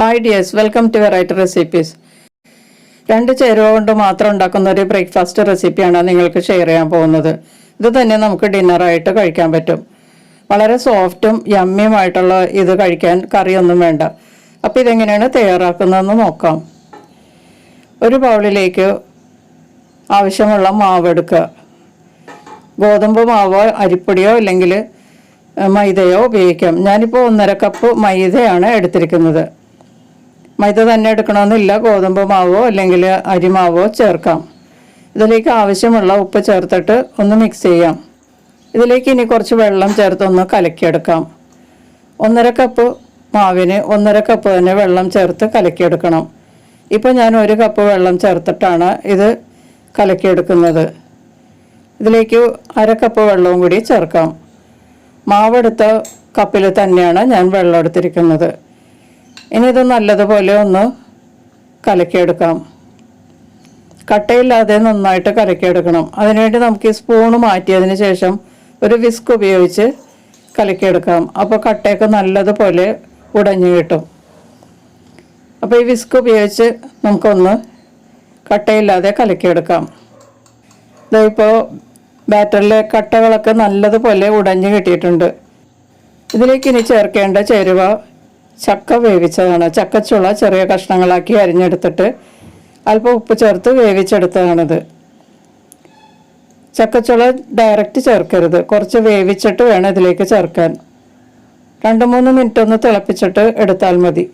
Hi dears welcome to variety recipes രണ്ട് ചേരുവ കൊണ്ട് മാത്രം ഉണ്ടാക്കുന്ന ഒരു ബ്രേക്ക്ഫാസ്റ്റ് റെസിപ്പിയാണ് നിങ്ങൾക്ക് ഷെയർ ചെയ്യാൻ പോകുന്നത്. ഇത് തന്നെ നമുക്ക് ഡിന്നറായിട്ട് കഴിക്കാൻ പറ്റും. വളരെ സോഫ്റ്റും യമ്മിയുമായിട്ടുള്ള ഇത് കഴിക്കാൻ കറിയൊന്നും വേണ്ട. അപ്പോൾ ഇതെങ്ങനെയാണ് തയ്യാറാക്കുന്നതെന്ന് നോക്കാം. ഒരു ബൗളിലേക്ക് ആവശ്യമുള്ള മാവ് എടുക്കുക. ഗോതമ്പ് മാവോ അരിപ്പൊടിയോ അല്ലെങ്കിൽ മൈദയോ ഉപയോഗിക്കാം. ഞാനിപ്പോൾ ഒന്നര കപ്പ് മൈദയാണ് എടുത്തിരിക്കുന്നത്. മൈദ തന്നെ എടുക്കണമെന്നില്ല ഗോതമ്പ് മാവോ അല്ലെങ്കിൽ അരിമാവോ ചേർക്കാം. ഇതിലേക്ക് ആവശ്യമുള്ള ഉപ്പ് ചേർത്തിട്ട് ഒന്ന് മിക്സ് ചെയ്യാം. ഇതിലേക്ക് ഇനി കുറച്ച് വെള്ളം ചേർത്തൊന്ന് കലക്കിയെടുക്കാം. ഒന്നര കപ്പ് മാവിന് ഒന്നര കപ്പ് തന്നെ വെള്ളം ചേർത്ത് കലക്കിയെടുക്കണം. ഇപ്പോൾ ഞാൻ ഒരു കപ്പ് വെള്ളം ചേർത്തിട്ടാണ് ഇത് കലക്കിയെടുക്കുന്നത്. ഇതിലേക്ക് അര കപ്പ് വെള്ളവും കൂടി ചേർക്കാം. മാവെടുത്ത കപ്പിൽ തന്നെയാണ് ഞാൻ വെള്ളം എടുത്തിരിക്കുന്നത്. ഇനി ഇത് നല്ലതുപോലെ ഒന്ന് കലക്കിയെടുക്കാം കട്ടയില്ലാതെ നന്നായിട്ട് കലക്കിയെടുക്കണം. അതിനുവേണ്ടി നമുക്ക് ഈ സ്പൂണ് മാറ്റിയതിന് ശേഷം ഒരു വിസ്ക് ഉപയോഗിച്ച് കലക്കിയെടുക്കാം. അപ്പോൾ കട്ടയൊക്കെ നല്ലതുപോലെ ഉടഞ്ഞു കിട്ടും. അപ്പോൾ ഈ വിസ്ക് ഉപയോഗിച്ച് നമുക്കൊന്ന് കട്ടയില്ലാതെ കലക്കിയെടുക്കാം. ഇതിപ്പോൾ ബാറ്ററിലെ കട്ടകളൊക്കെ നല്ലതുപോലെ ഉടഞ്ഞു കിട്ടിയിട്ടുണ്ട്. ഇതിലേക്ക് ഇനി ചേർക്കേണ്ട ചേരുവ ചക്ക വേവിച്ചതാണ്. ചക്കച്ചുള ചെറിയ കഷ്ണങ്ങളാക്കി അരിഞ്ഞെടുത്തിട്ട് അല്പം ഉപ്പ് ചേർത്ത് വേവിച്ചെടുത്തതാണിത്. ചക്കച്ചുള ഡയറക്റ്റ് ചേർക്കരുത്. കുറച്ച് വേവിച്ചിട്ട് വേണം ഇതിലേക്ക് ചേർക്കാൻ. രണ്ട് മൂന്ന് മിനിറ്റ് ഒന്ന് തിളപ്പിച്ചിട്ട് എടുത്താൽ മതി.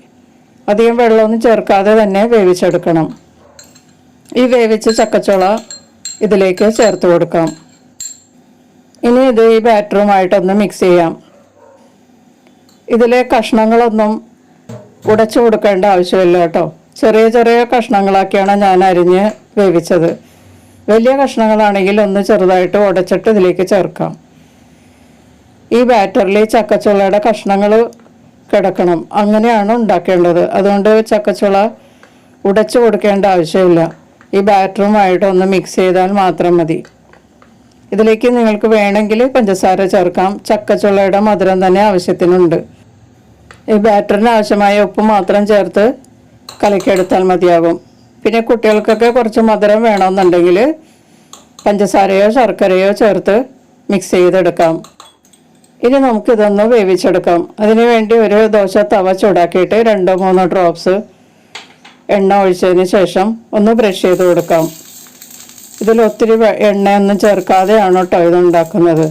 അധികം വെള്ളമൊന്നും ചേർക്കാതെ തന്നെ വേവിച്ചെടുക്കണം. ഈ വേവിച്ച ചക്കച്ചുള ഇതിലേക്ക് ചേർത്ത് കൊടുക്കാം. ഇനി ഇത് ഈ ബാറ്ററുമായിട്ടൊന്ന് മിക്സ് ചെയ്യാം. ഇതിലെ കഷ്ണങ്ങളൊന്നും ഉടച്ചു കൊടുക്കേണ്ട ആവശ്യമില്ല കേട്ടോ. ചെറിയ ചെറിയ കഷ്ണങ്ങളാക്കിയാണ് ഞാൻ അരിഞ്ഞ് വേവിച്ചത്. വലിയ കഷ്ണങ്ങളാണെങ്കിൽ ഒന്ന് ചെറുതായിട്ട് ഉടച്ചിട്ട് ഇതിലേക്ക് ചേർക്കാം. ഈ ബാറ്ററിൽ ചക്കച്ചുളയുടെ കഷ്ണങ്ങൾ കിടക്കണം. അങ്ങനെയാണ് ഉണ്ടാക്കേണ്ടത്. അതുകൊണ്ട് ചക്കച്ചുള ഉടച്ചു കൊടുക്കേണ്ട ആവശ്യമില്ല. ഈ ബാറ്ററുമായിട്ട് ഒന്ന് മിക്സ് ചെയ്താൽ മാത്രം മതി. ഇതിലേക്ക് നിങ്ങൾക്ക് വേണമെങ്കിൽ പഞ്ചസാര ചേർക്കാം. ചക്കച്ചുളയുടെ മധുരം തന്നെ ആവശ്യത്തിനുണ്ട്. ഈ ബാറ്ററിന് ആവശ്യമായ ഉപ്പ് മാത്രം ചേർത്ത് കലക്കിയെടുത്താൽ മതിയാകും. പിന്നെ കുട്ടികൾക്കൊക്കെ കുറച്ച് മധുരം വേണമെന്നുണ്ടെങ്കിൽ പഞ്ചസാരയോ ശർക്കരയോ ചേർത്ത് മിക്സ് ചെയ്തെടുക്കാം. ഇനി നമുക്കിതൊന്ന് വേവിച്ചെടുക്കാം. അതിന് വേണ്ടി ഒരു ദോശ തവ ചൂടാക്കിയിട്ട് രണ്ടോ മൂന്നോ ഡ്രോപ്സ് എണ്ണ ഒഴിച്ചതിന് ശേഷം ഒന്ന് ബ്രഷ് ചെയ്ത് കൊടുക്കാം. ഇതിൽ ഒത്തിരി എണ്ണയൊന്നും ചേർക്കാതെയാണ് കേട്ടോ ഇതുണ്ടാക്കുന്നത്.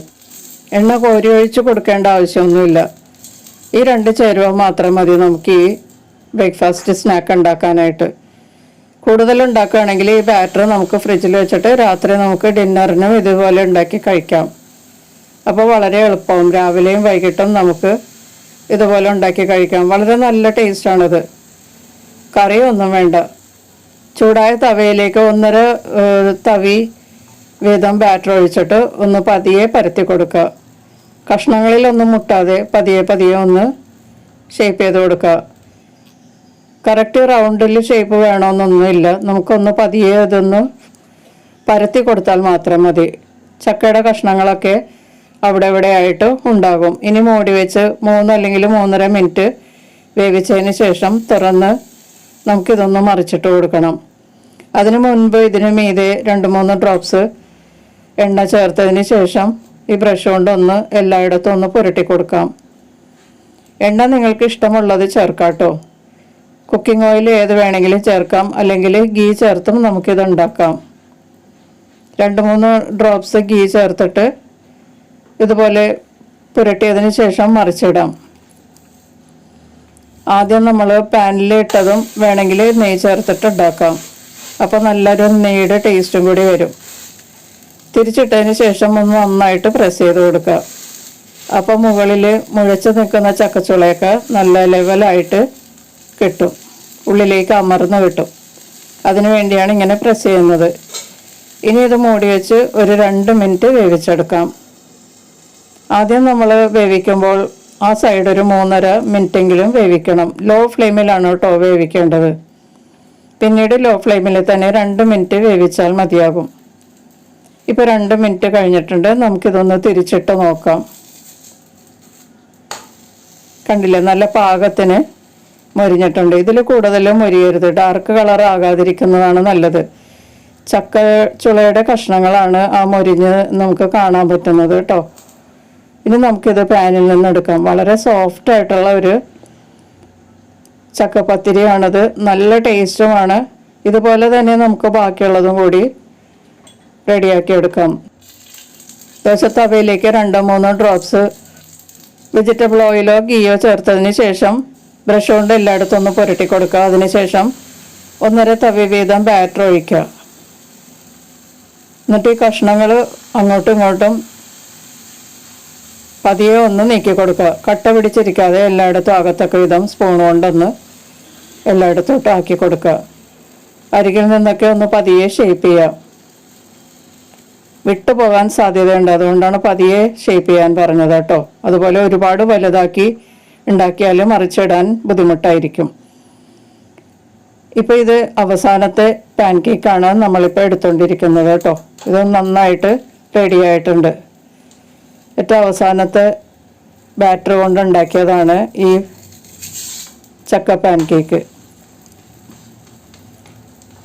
എണ്ണ കോരി ഒഴിച്ച് കൊടുക്കേണ്ട ആവശ്യമൊന്നുമില്ല. ഈ രണ്ട് ചേരുവ മാത്രം മതി നമുക്ക് ഈ ബ്രേക്ക്ഫാസ്റ്റ് സ്നാക്ക് ഉണ്ടാക്കാനായിട്ട്. കൂടുതൽ ഉണ്ടാക്കുകയാണെങ്കിൽ ഈ ബാറ്റർ നമുക്ക് ഫ്രിഡ്ജിൽ വെച്ചിട്ട് രാത്രി നമുക്ക് ഡിന്നറിനും ഇതുപോലെ ഉണ്ടാക്കി കഴിക്കാം. അപ്പോൾ വളരെ എളുപ്പവും രാവിലെയും വൈകിട്ടും നമുക്ക് ഇതുപോലെ ഉണ്ടാക്കി കഴിക്കാം. വളരെ നല്ല ടേസ്റ്റാണിത് കറിയൊന്നും വേണ്ട. ചൂടായ തവയിലേക്ക് ഒന്നര തവി വീതം ബാറ്റർ ഒഴിച്ചിട്ട് ഒന്ന് പതിയെ പരത്തി കൊടുക്കുക. കഷ്ണങ്ങളിലൊന്നും മുട്ടാതെ പതിയെ പതിയെ ഒന്ന് ഷേപ്പ് ചെയ്ത് കൊടുക്കുക. കറക്റ്റ് റൗണ്ടിൽ ഷേപ്പ് വേണമെന്നൊന്നുമില്ല നമുക്കൊന്ന് പതിയെ ഇതൊന്ന് പരത്തി കൊടുത്താൽ മാത്രം മതി. ചക്കയുടെ കഷ്ണങ്ങളൊക്കെ അവിടെ ഇവിടെ ആയിട്ട് ഉണ്ടാകും. ഇനി മൂടി വെച്ച് മൂന്ന് അല്ലെങ്കിൽ മൂന്നര മിനിറ്റ് വേവിച്ചതിന് ശേഷം തുറന്ന് നമുക്കിതൊന്ന് മറിച്ചിട്ട് കൊടുക്കണം. അതിനു മുൻപ് ഇതിന് മീതെ രണ്ട് മൂന്ന് ഡ്രോപ്സ് എണ്ണ ചേർത്തതിന് ശേഷം ഈ ബ്രഷ് കൊണ്ടൊന്ന് എല്ലായിടത്തും ഒന്ന് പുരട്ടി കൊടുക്കാം. എണ്ണ നിങ്ങൾക്ക് ഇഷ്ടമുള്ളത് ചേർക്കാട്ടോ. കുക്കിംഗ് ഓയിൽ ഏത് വേണമെങ്കിലും ചേർക്കാം. അല്ലെങ്കിൽ ഗീ ചേർത്തും നമുക്കിത് ഉണ്ടാക്കാം. രണ്ട് മൂന്ന് ഡ്രോപ്സ് ഗീ ചേർത്തിട്ട് ഇതുപോലെ പുരട്ടിയതിന് ശേഷം മറിച്ചിടാം. ആദ്യം നമ്മൾ പാനിൽ ഇട്ടതും വേണമെങ്കിൽ നെയ്യ് ചേർത്തിട്ട് ഉണ്ടാക്കാം. അപ്പോൾ നല്ലൊരു നെയ്യുടെ ടേസ്റ്റും കൂടി വരും. തിരിച്ചിട്ടതിന് ശേഷം ഒന്ന് നന്നായിട്ട് പ്രസ് ചെയ്ത് കൊടുക്കുക. അപ്പോൾ മുകളിൽ മുഴച്ച് നിൽക്കുന്ന ചക്കച്ചുളയൊക്കെ നല്ല ലെവലായിട്ട് കിട്ടും. ഉള്ളിലേക്ക് അമർന്ന് കിട്ടും. അതിനു വേണ്ടിയാണ് ഇങ്ങനെ പ്രസ് ചെയ്യുന്നത്. ഇനി ഇത് മൂടി വെച്ച് ഒരു രണ്ട് മിനിറ്റ് വേവിച്ചെടുക്കാം. ആദ്യം നമ്മൾ വേവിക്കുമ്പോൾ ആ സൈഡ് ഒരു മൂന്നര മിനിറ്റെങ്കിലും വേവിക്കണം. ലോ ഫ്ലെയിമിലാണ് കേട്ടോ വേവിക്കേണ്ടത്. പിന്നീട് ലോ ഫ്ലെയിമിൽ തന്നെ രണ്ട് മിനിറ്റ് വേവിച്ചാൽ മതിയാകും. ഇപ്പോൾ രണ്ട് മിനിറ്റ് കഴിഞ്ഞിട്ടുണ്ട്. നമുക്കിതൊന്ന് തിരിച്ചിട്ട് നോക്കാം. കണ്ടില്ല? നല്ല പാകത്തിന് മൊരിഞ്ഞിട്ടുണ്ട്. ഇതിൽ കൂടുതൽ മൊരിയരുത്. ഡാർക്ക് കളർ ആകാതിരിക്കുന്നതാണ് നല്ലത്. ചക്ക ചുളയുടെ കഷ്ണങ്ങളാണ് ആ മൊരിഞ്ഞ് നമുക്ക് കാണാൻ പറ്റുന്നത് കേട്ടോ. ഇനി നമുക്കിത് പാനിൽ നിന്ന് എടുക്കാം. വളരെ സോഫ്റ്റ് ആയിട്ടുള്ള ഒരു ചക്കപ്പത്തിരിയാണിത്. നല്ല ടേസ്റ്റുമാണ് ഇതുപോലെ തന്നെ നമുക്ക് ബാക്കിയുള്ളതും കൂടി റെഡിയാക്കി എടുക്കാം. ദോശത്തവയിലേക്ക് രണ്ടോ മൂന്നോ ഡ്രോപ്സ് വെജിറ്റബിൾ ഓയിലോ ഗീയോ ചേർത്തതിന് ശേഷം ബ്രഷ് കൊണ്ട് എല്ലായിടത്തും ഒന്ന് പുരട്ടി കൊടുക്കുക. അതിനുശേഷം ഒന്നര തവി വീതം ബാറ്റർ ഒഴിക്കുക. എന്നിട്ട് ഈ കഷ്ണങ്ങൾ അങ്ങോട്ടും ഇങ്ങോട്ടും പതിയെ ഒന്ന് നീക്കി കൊടുക്കുക. കട്ട പിടിച്ചിരിക്കാതെ എല്ലായിടത്തും അകത്തൊക്കെ വിധം സ്പൂൺ കൊണ്ടൊന്ന് എല്ലായിടത്തോട്ടും ആക്കി കൊടുക്കുക. അരികിൽ നിന്നൊക്കെ ഒന്ന് പതിയെ ഷേപ്പ് ചെയ്യാം വിട്ടു പോകാൻ സാധ്യതയുണ്ട്. അതുകൊണ്ടാണ് പതിയെ ഷേപ്പ് ചെയ്യാൻ പറഞ്ഞത് കേട്ടോ. അതുപോലെ ഒരുപാട് വലുതാക്കി ഉണ്ടാക്കിയാൽ മറിച്ചിടാൻ ബുദ്ധിമുട്ടായിരിക്കും. ഇപ്പോൾ ഇത് അവസാനത്തെ പാൻ കേക്കാണ് നമ്മളിപ്പോൾ എടുത്തുകൊണ്ടിരിക്കുന്നത് കേട്ടോ. ഇത് നന്നായിട്ട് റെഡിയായിട്ടുണ്ട് ഏറ്റവും അവസാനത്തെ ബാറ്റർ കൊണ്ട് ഉണ്ടാക്കിയതാണ് ഈ ചക്ക പാൻ കേക്ക്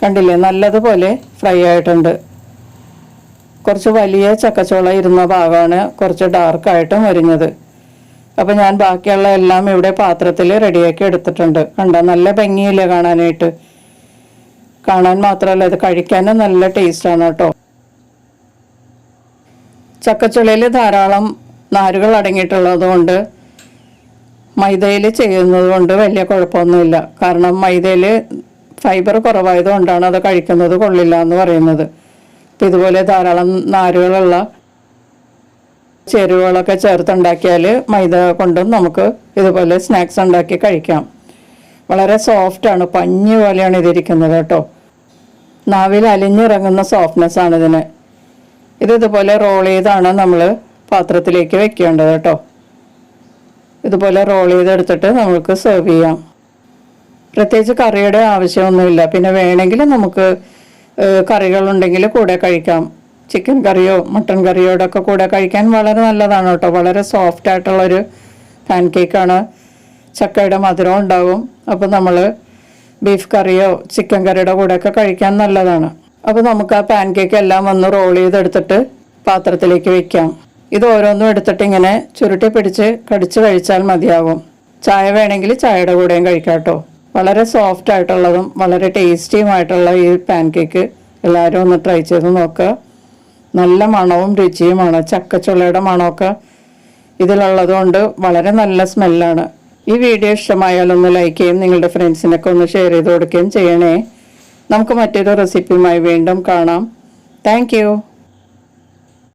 കണ്ടില്ലേ? നല്ലതുപോലെ ഫ്രൈ ആയിട്ടുണ്ട്. കുറച്ച് വലിയ ചക്കച്ചോള ഇരുന്ന ഭാഗമാണ് കുറച്ച് ഡാർക്കായിട്ട് മരിഞ്ഞത് അപ്പം ഞാൻ ബാക്കിയുള്ള എല്ലാം ഇവിടെ പാത്രത്തിൽ റെഡിയാക്കി എടുത്തിട്ടുണ്ട്. കണ്ട നല്ല ഭംഗിയില്ല കാണാനായിട്ട്. കാണാൻ മാത്രമല്ല ഇത് കഴിക്കാനും നല്ല ടേസ്റ്റാണ് കേട്ടോ. ചക്കച്ചുളയിൽ ധാരാളം നാരുകൾ അടങ്ങിയിട്ടുള്ളത് കൊണ്ട് മൈദയിൽ ചെയ്യുന്നത് കൊണ്ട് വലിയ കുഴപ്പമൊന്നുമില്ല. കാരണം മൈദയിൽ ഫൈബർ കുറവായതുകൊണ്ടാണ് അത് കഴിക്കുന്നത് കൊള്ളില്ല എന്ന് പറയുന്നത്. അപ്പം ഇതുപോലെ ധാരാളം നാരുകളുള്ള ചേരുവകളൊക്കെ ചേർത്തുണ്ടാക്കിയാൽ മൈദ കൊണ്ടും നമുക്ക് ഇതുപോലെ സ്നാക്സ് ഉണ്ടാക്കി കഴിക്കാം. വളരെ സോഫ്റ്റാണ് പഞ്ഞി പോലെയാണ് ഇതിരിക്കുന്നത് കേട്ടോ. നാവിൽ അലിഞ്ഞിറങ്ങുന്ന സോഫ്റ്റ്നെസ് ആണ് ഇതിന്. ഇത് ഇതുപോലെ റോൾ ചെയ്താണ് നമ്മൾ പാത്രത്തിലേക്ക് വെക്കേണ്ടത് കേട്ടോ. ഇതുപോലെ റോൾ ചെയ്തെടുത്തിട്ട് നമുക്ക് സെർവ് ചെയ്യാം. പ്രത്യേകിച്ച് കറിയുടെ ആവശ്യമൊന്നുമില്ല. പിന്നെ വേണമെങ്കിൽ നമുക്ക് കറികളുണ്ടെങ്കിൽ കൂടെ കഴിക്കാം. ചിക്കൻ കറിയോ മട്ടൺ കറിയോടൊക്കെ കൂടെ കഴിക്കാൻ വളരെ നല്ലതാണ് കേട്ടോ. വളരെ സോഫ്റ്റ് ആയിട്ടുള്ളൊരു പാൻ കേക്കാണ് ചക്കയുടെ മധുരം ഉണ്ടാവും. അപ്പോൾ നമ്മൾ ബീഫ് കറിയോ ചിക്കൻ കറിയുടെ കൂടെയൊക്കെ കഴിക്കാൻ നല്ലതാണ്. അപ്പോൾ നമുക്ക് ആ പാൻ കേക്ക് എല്ലാം ഒന്ന് റോൾ ചെയ്തെടുത്തിട്ട് പാത്രത്തിലേക്ക് വെക്കാം. ഇത് ഓരോന്നും എടുത്തിട്ട് ഇങ്ങനെ ചുരുട്ടി പിടിച്ച് കടിച്ച് കഴിച്ചാൽ മതിയാകും ചായ വേണമെങ്കിൽ ചായയുടെ കൂടെയും കഴിക്കാം കേട്ടോ. വളരെ സോഫ്റ്റ് ആയിട്ടുള്ളതും വളരെ ടേസ്റ്റിയുമായിട്ടുള്ള ഈ പാൻ കേക്ക് എല്ലാവരും ഒന്ന് ട്രൈ ചെയ്ത് നോക്കുക നല്ല മണവും രുചിയുമാണ്. ചക്കച്ചുളയുടെ മണമൊക്കെ ഇതിലുള്ളതുകൊണ്ട് വളരെ നല്ല സ്മെല്ലാണ് ഈ വീഡിയോ ഇഷ്ടമായാൽ ഒന്ന് ലൈക്ക് ചെയ്യും. നിങ്ങളുടെ ഫ്രണ്ട്സിനൊക്കെ ഒന്ന് ഷെയർ ചെയ്ത് കൊടുക്കുകയും ചെയ്യണേ. നമുക്ക് മറ്റൊരു റെസിപ്പിയുമായി വീണ്ടും കാണാം. താങ്ക്